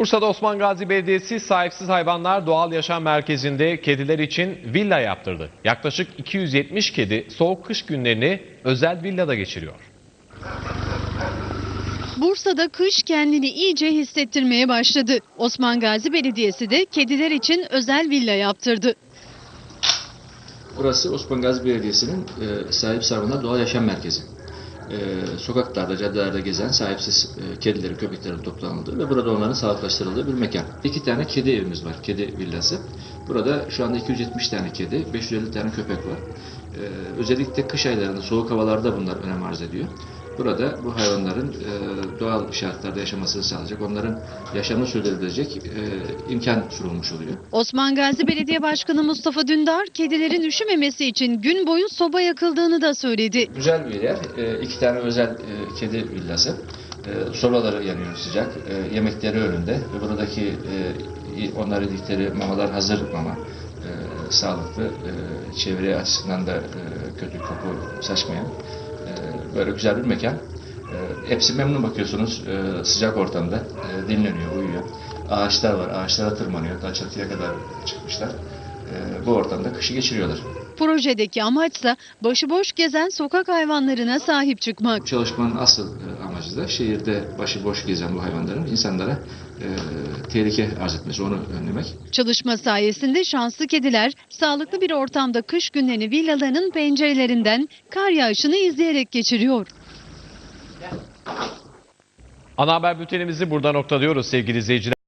Bursa'da Osman Gazi Belediyesi sahipsiz hayvanlar doğal yaşam merkezinde kediler için villa yaptırdı. Yaklaşık 270 kedi soğuk kış günlerini özel villada geçiriyor. Bursa'da kış kendini iyice hissettirmeye başladı. Osman Gazi Belediyesi de kediler için özel villa yaptırdı. Burası Osman Gazi Belediyesi'nin e, sahip hayvanlar doğal yaşam merkezi. E, sokaklarda, caddelerde gezen sahipsiz e, kedilerin, köpeklerin toplanıldığı ve burada onların sağlıklaştırıldığı bir mekan. İki tane kedi evimiz var, kedi villası. Burada şu anda 270 tane kedi, 550 tane köpek var. E, özellikle kış aylarında, soğuk havalarda bunlar önem arz ediyor. Burada bu hayvanların e, doğal şartlarda yaşamasını sağlayacak, onların yaşamını sürdürebilecek e, imkan sunulmuş oluyor. Osman Gazi Belediye Başkanı Mustafa Dündar kedilerin üşümemesi için gün boyu soba yakıldığını da söyledi. Güzel bir yer. E, iki tane özel e, kedi villası. E, sobaları yanıyor sıcak. E, yemekleri önünde. Ve buradaki e, onlara yedikleri mamalar hazır mama. E, sağlıklı, e, çevre açısından da e, kötü koku saçmayan. E, böyle güzel bir mekan. E, hepsi memnun bakıyorsunuz e, sıcak ortamda. E, dinleniyor, uyuyor. Ağaçlar var. Ağaçlara tırmanıyor. Daha çatıya kadar çıkmışlar. Bu ortamda kışı geçiriyorlar. Projedeki amaçsa başıboş gezen sokak hayvanlarına sahip çıkmak. Bu çalışmanın asıl e, amacı da şehirde başıboş gezen bu hayvanların insanlara e, tehlike arz etmesi, onu önlemek. Çalışma sayesinde şanslı kediler sağlıklı bir ortamda kış günlerini villalarının pencerelerinden kar yağışını izleyerek geçiriyor. Ana haber bültenimizi burada noktalıyoruz sevgili izleyiciler.